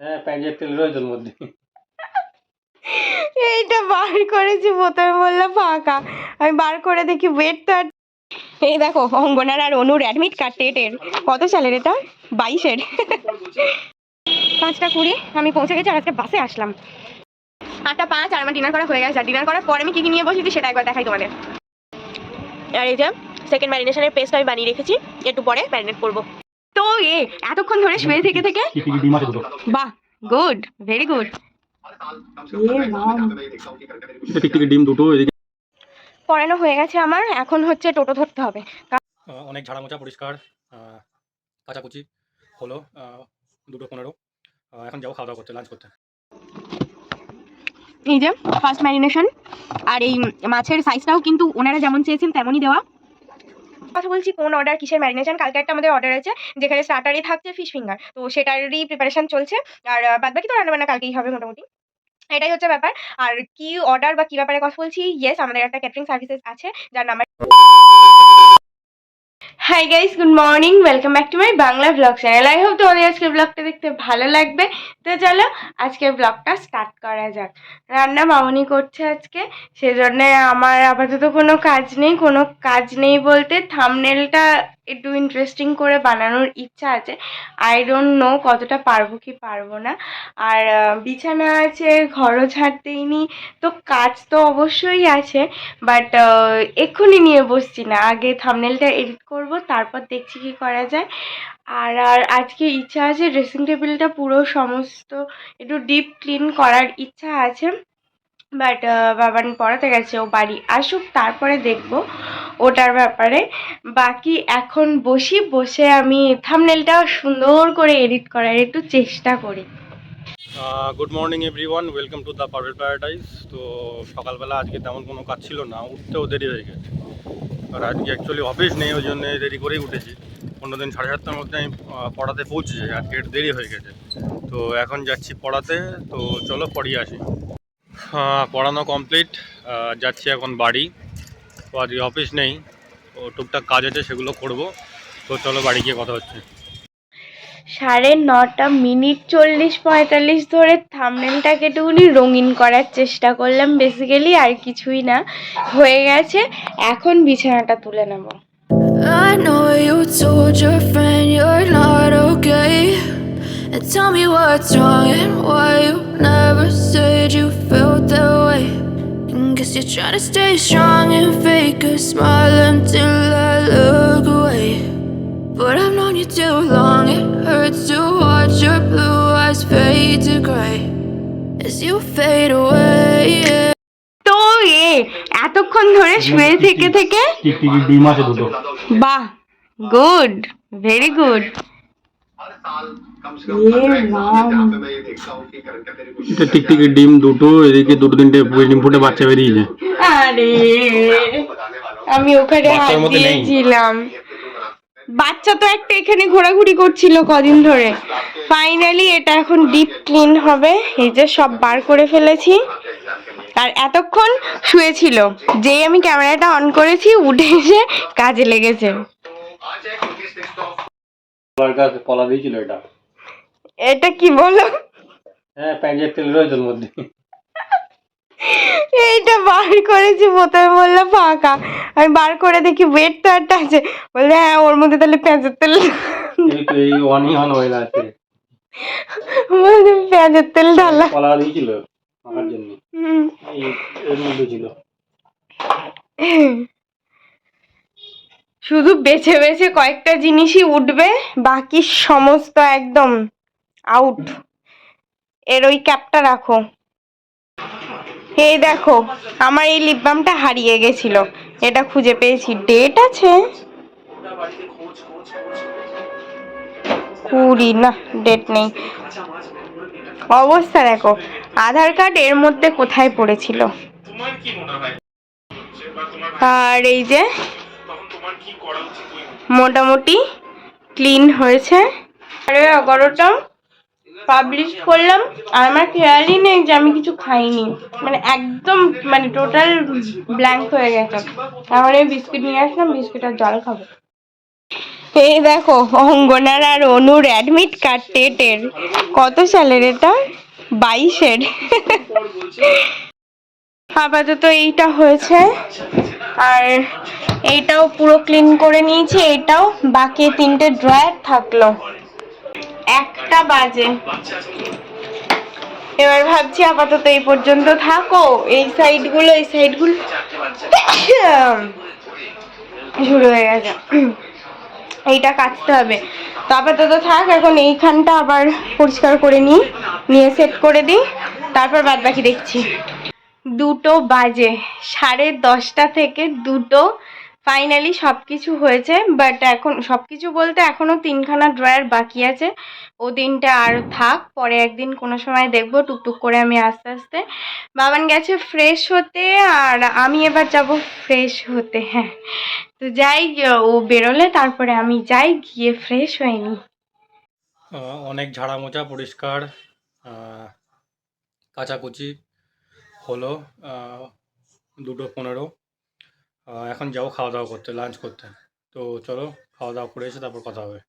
হ্যাঁ বার করেছি বললাম ফাঁকা। আমি বার করে দেখি ওয়েট এই দেখো আর অনুর অ্যাডমিট কত বাইশের পাঁচটা কুড়ি, আমি পৌঁছে গেছি আর আজকে বাসে আসলাম। আটটা পাঁচ, আর আমার ডিনার করা হয়ে গেছে। আর ডিনার করার পর আমি কি কি নিয়ে বসেছি সেটা একবার দেখাই তোমাদের। আর এই যে সেকেন্ড ম্যারিনেশনের পেস্ট আমি বানিয়ে রেখেছি। একটু পরে ম্যারিনেট করব। তো এ এতক্ষণ ধরে শুয়ে থেকে থেকে? বাহ গুড ভেরি গুড ডিম দুটো পড়ানো হয়ে গেছে আমার এখন হচ্ছে টোটো ধরতে হবে। অনেক ঝাড়া মোছা পরিষ্কার কাচাকুচি হলো দুটো পনেরো। এখন যাব খাওয়া দাওয়া করতে লাঞ্চ করতে। এই যে ফার্স্ট ম্যারিনেশন আর এই মাছের সাইজটাও কিন্তু ওনারা যেমন চেয়েছেন তেমনই দেওয়া। কথা বলছি কোন অর্ডার কিসের ম্যারিনেশন কালকে একটা আমাদের অর্ডার আছে, যেখানে স্টার্টারে থাকছে ফিশ ফিঙ্গার তো সেটারই প্রিপারেশন চলছে। আর বাদ বাকি তো রান্নাবান্না কালকেই হবে মোটামুটি। এটাই হচ্ছে ব্যাপার। আর কি অর্ডার বা কি ব্যাপারে কথা বলছি? ইয়েস আমাদের একটা ক্যাটারিং সার্ভিসেস আছে, যার number hi guys good morning welcome back to my Bangla vlog channel I hope তোমাদের আজকে ব্লগটা দেখতে ভালো লাগবে। তো চলো আজকে ব্লগটা স্টার্ট করা যাক। রান্না মামনি করছে আজকে, সেজন্য আমার আপাতত কোনো কাজ নেই। কোনো কাজ নেই বলতে থামনেলটা একটু ইন্টারেস্টিং করে বানানোর ইচ্ছা আছে। আই ডোন্ট নো কতটা পারব কি পারব না। আর বিছানা আছে, ঘরও ঝাড়তেই নি তো কাজ তো অবশ্যই আছে বাট এক্ষুনি নিয়ে বসছি না। আগে থামনেলটা এডিট করব, তারপর দেখছি কি করা যায়। আর আর আজকে ইচ্ছা আছে ড্রেসিং টেবিলটা পুরো সমস্ত একটু ডিপ ক্লিন করার ইচ্ছা আছে। বাট বাবান পড়াতে গেছে, ও বাড়ি আসুক, তারপরে দেখব ওটার ব্যাপারে। বাকি এখন বসি, বসে আমি থামনেলটা সুন্দর করে এডিট করার একটু চেষ্টা করি। Good morning everyone welcome to the পারভেল paradise তো সকালবেলা আজকে তেমন কোনো কাজ ছিল না, উঠতেও দেরি হয়ে গেছে। আর আজকে অ্যাকচুয়ালি অফিস নেই, ওই জন্য দেরি করেই উঠেছি। অন্য দিন, সাড়ে সাতটার মধ্যে আমি পড়াতে পৌঁছে যাই আজকে দেরি হয়ে গেছে। তো এখন যাচ্ছি পড়াতে, তো চলো পড়িয়ে আসি। পড়ানো কমপ্লিট যাচ্ছি এখন বাড়ি তো আজকে অফিস নেই তো টুকটাক কাজ আছে সেগুলো করব তো চলো বাড়ি গিয়ে কথা হচ্ছে সাড়ে নটা মিনিট চল্লিশ পঁয়তাল্লিশ ধরে থামনেলটাকে একটুখানি রঙিন করার চেষ্টা করলাম বেসিক্যালি আর কিছুই না হয়ে গেছে এখন বিছানাটা তুলে নেব I know you told your friend you're not okay. And tell me what's wrong and why you never said you felt. Guess you're trying to stay strong and fake a smile until I look away. But I've known you too long, it hurts to watch your blue eyes fade to gray as you fade away. তো এ এতক্ষণ ধরে শুয়ে থেকে থেকে টিকটিকি ডিম আছে দুটো বাহ গুড ভেরি গুড এটা টিকটিকি ডিম দুটো এদিকে দুটো তিনটে ডিম ফুটে বাচ্চা বেরিয়েছে আরে আমি ওখানে হাত। দিয়েছিলাম। বাচ্চা তো একটা এখানে ঘোরাঘুরি করছিল কদিন ধরে। ফাইনালি এটা এখন ডিপ ক্লিন হবে। এই যে সব বার করে ফেলেছি। আর এতক্ষণ শুয়েছিল। যেই আমি ক্যামেরাটা অন করেছি উঠে এসে কাজে লেগেছে। পলা দিয়েছিল এটা। এটা কি বলো? হ্যাঁ প্যাঁচের তেল রয়েছে মধ্যে। এইটা বার করেছি প্রথমে বললাম ফাঁকা। আমি বার করে দেখি ওয়েট তো একটা আছে। বললে হ্যাঁ ওর মধ্যে তাহলে পেঁয়াজের তেল এই অনিয়ন হয়ে আছে। বলছে পেঁয়াজের তেল ঢালা। কলা দিয়েছিল। আমার জন্য। হুম। এই এর মধ্যে ছিল। শুধু বেছে বেছে কয়েকটা জিনিসই উঠবে, বাকি সমস্ত একদম আউট এর ওই ক্যাপটা রাখো। এই দেখো, আমার এই লিপ বামটা হারিয়ে গেছিল। এটা খুঁজে পেয়েছি। ডেট আছে? কুড়ি, না ডেট নেই। অবস্থা দেখো, আধার কার্ড এর মধ্যে কোথায় পড়েছিল? আর এই যে মোটামুটি ক্লিন হয়েছে। আরে এগারোটা পাবলিশ করলাম। আর আমার খেয়ালই নেই যে আমি কিছু খাইনি। মানে একদম মানে টোটাল ব্ল্যাঙ্ক হয়ে গেছে। তাহলে বিস্কিট নিয়ে আসলাম, বিস্কিট আর জল খাব। এই দেখো, অঙ্গনার আর অনুর অ্যাডমিট কার্ড টেটের কত সালের এটা? বাইশের। আপাতত এইটা হয়েছে। আর এইটাও পুরো ক্লিন করে নিয়েছি, এইটাও বাকি তিনটে ড্রয়ার থাকল। একটা বাজে। এবার ভাবছি আপাতত এই পর্যন্ত থাকো, এই সাইডগুলো এই সাইডগুলো শুরু হয়ে গেছে। এইটা কাটতে হবে। তো আপাতত থাক, এখন এইখানটা আবার পরিষ্কার করে নিই, নিয়ে সেট করে দিই, তারপর বাদ বাকি দেখছি। দুটো বাজে, সাড়ে দশটা থেকে দুটো। ফাইনালি সব কিছু হয়েছে বাট এখন সব কিছু বলতে এখনও তিনখানা ড্রয়ার বাকি আছে। ও দিনটা আর থাক, পরে একদিন কোনো সময় দেখব, টুকটুক করে আমি আস্তে আস্তে। বাবান গেছে ফ্রেশ হতে, আর আমি এবার যাব ফ্রেশ হতে হ্যাঁ। তো যাই, ও বেরোলে, তারপরে আমি যাই, গিয়ে ফ্রেশ হয়ে নিই। অনেক ঝাড়া মোছা পরিষ্কার কাচাকুচি। হলো দুটো পনেরো। এখন যাব খাওয়া দাওয়া করতে লাঞ্চ করতে। তো চলো, খাওয়া দাওয়া করে এসে তারপর কথা হবে।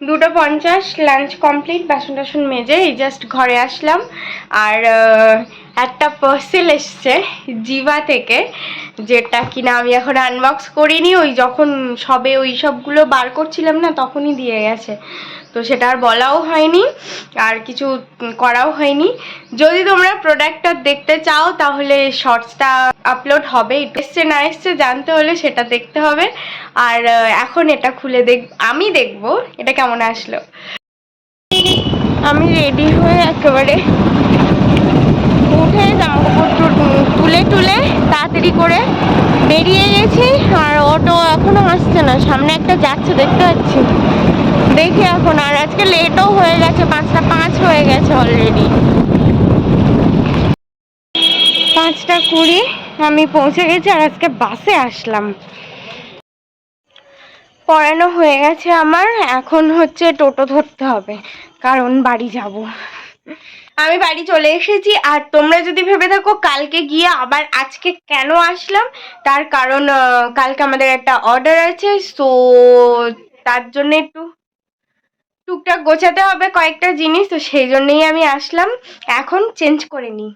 দুটো পঞ্চাশ লাঞ্চ কমপ্লিট বাসন টাসন মেজে, এই জাস্ট ঘরে আসলাম। আর একটা পার্সেল এসছে জিভা থেকে, যেটা কিনা আমি এখন আনবক্স করিনি। ওই যখন সবে ওই সবগুলো বার করছিলাম না, তখনই দিয়ে গেছে। তো সেটা আর বলাও হয়নি, আর কিছু করাও হয়নি। যদি তোমরা প্রোডাক্টটা দেখতে চাও, তাহলে শর্টসটা আপলোড হবে। এসছে না এসছে জানতে হলে সেটা দেখতে হবে। আর এখন এটা খুলে দেখ, আমি দেখব, এটা কেমন আসলো। আমি রেডি হয়ে একেবারে উঠে জামা কাপড় তুলে টুলে তাড়াতাড়ি করে বেরিয়ে গেছি। আর এখনও আসছে না, সামনে একটা যাচ্ছে, দেখতে পাচ্ছি। দেখি এখন, আর আজকে লেটও হয়ে গেছে, পাঁচটা পাঁচ হয়ে গেছে অলরেডি পাঁচটা কুড়ি, আমি পৌঁছে গেছি আর আজকে বাসে আসলাম। পড়ানো হয়ে গেছে আমার, এখন হচ্ছে টোটো ধরতে হবে, কারণ বাড়ি যাব। আমি বাড়ি চলে এসেছি আর তোমরা যদি ভেবে থাকো কালকে গিয়ে আবার আজকে কেন আসলাম, তার কারণ কালকে আমাদের একটা অর্ডার আছে সো তার জন্য একটু টুকটাক গোছাতে হবে কয়েকটা জিনিস, তো সেই জন্যই আমি আসলাম। এখন চেঞ্জ করে নিই।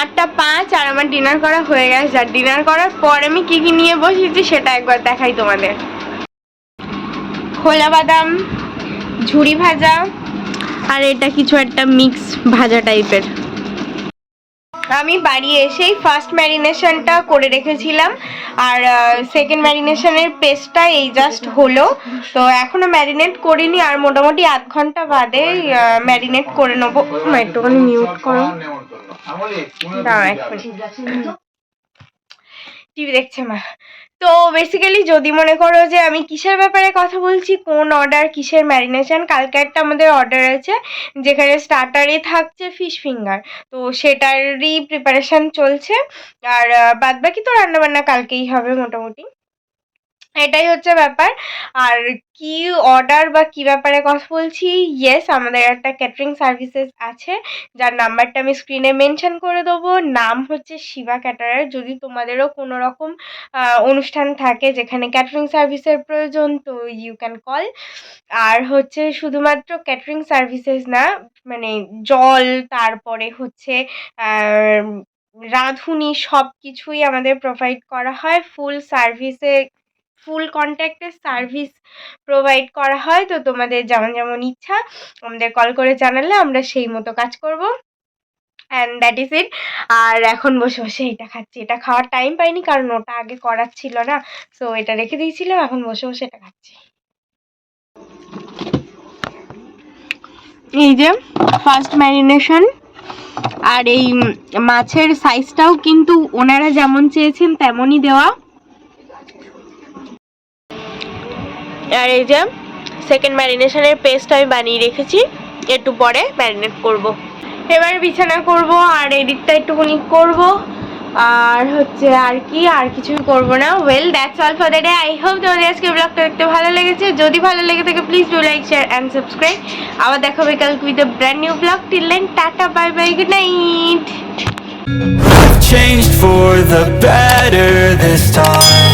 আটটা পাঁচ আর আমার ডিনার করা হয়ে গেছে। আর ডিনার করার পর আমি কি কি নিয়ে বসেছি সেটা একবার দেখাই তোমাদের। খোলা বাদাম, ঝুড়ি ভাজা আর এটা কিছু একটা মিক্স ভাজা টাইপের আমি বাড়ি এসেই ফার্স্ট ম্যারিনেশনটা করে রেখেছিলাম। আর সেকেন্ড ম্যারিনেশনের পেস্টটা এই জাস্ট হলো। তো এখনও ম্যারিনেট করিনি আর মোটামুটি আধ ঘণ্টা বাদে ম্যারিনেট করে নেব। একটুখানি মিউট করো। দাঁড়াও, এক মিনিট টিভি দেখছে মা। তো বেসিক্যালি যদি মনে করো যে আমি কিসের ব্যাপারে কথা বলছি, কোন অর্ডার কিসের ম্যারিনেশন কালকে একটা আমাদের অর্ডার আছে, যেখানে স্টার্টারে থাকছে ফিশ ফিঙ্গার তো সেটারই প্রিপারেশান চলছে। আর বাদবাকি তো রান্নাবান্না কালকেই হবে মোটামুটি। এটাই হচ্ছে ব্যাপার। আর কি অর্ডার বা কি ব্যাপারে কথা বলছি? ইয়েস আমাদের একটা ক্যাটারিং সার্ভিসেস আছে, যার নাম্বারটা আমি স্ক্রিনে মেনশন করে দেবো। নাম হচ্ছে শিবা ক্যাটারার। যদি তোমাদেরও কোনো রকম অনুষ্ঠান থাকে যেখানে ক্যাটারিং সার্ভিসের প্রয়োজন, তো ইউ ক্যান কল আর হচ্ছে শুধুমাত্র ক্যাটারিং সার্ভিসেস না মানে জল, তারপরে হচ্ছে রাঁধুনি সব কিছুই আমাদের প্রোভাইড করা হয়। ফুল সার্ভিসে ফুল কন্ট্যাক্টের সার্ভিস প্রোভাইড করা হয়, তো তোমাদের যেমন যেমন ইচ্ছা, আমাদের কল করে জানালে আমরা সেই মতো কাজ করব। অ্যান্ড দ্যাট ইজ ইট আর এখন বসে বসে এটা খাচ্ছি। এটা খাওয়ার টাইম পাইনি কারণ ওটা আগে করার ছিল না। সো এটা রেখে দিয়েছিলাম, এখন বসে বসে এটা খাচ্ছি। এই যে ফার্স্ট ম্যারিনেশন আর এই মাছের সাইজটাও কিন্তু ওনারা যেমন চেয়েছেন তেমনই দেওয়া। আর এই যে সেকেন্ড ম্যারিনেশনের পেস্ট আমি বানিয়ে রেখেছি, একটু পরে ম্যারিনেট করব। এবার বিছানা করব আর এডিটটা একটুখানি করব। আর হচ্ছে আর কি, আর কিছুই করব না। Well that's all for the day I hope তোমাদের আজকে ব্লগটা দেখতে ভালো লেগেছে। যদি ভালো লেগে থাকে please do like share and subscribe আবার দেখা হবে কালকে with brand new vlog till then tata bye bye good night I've changed for the better this time.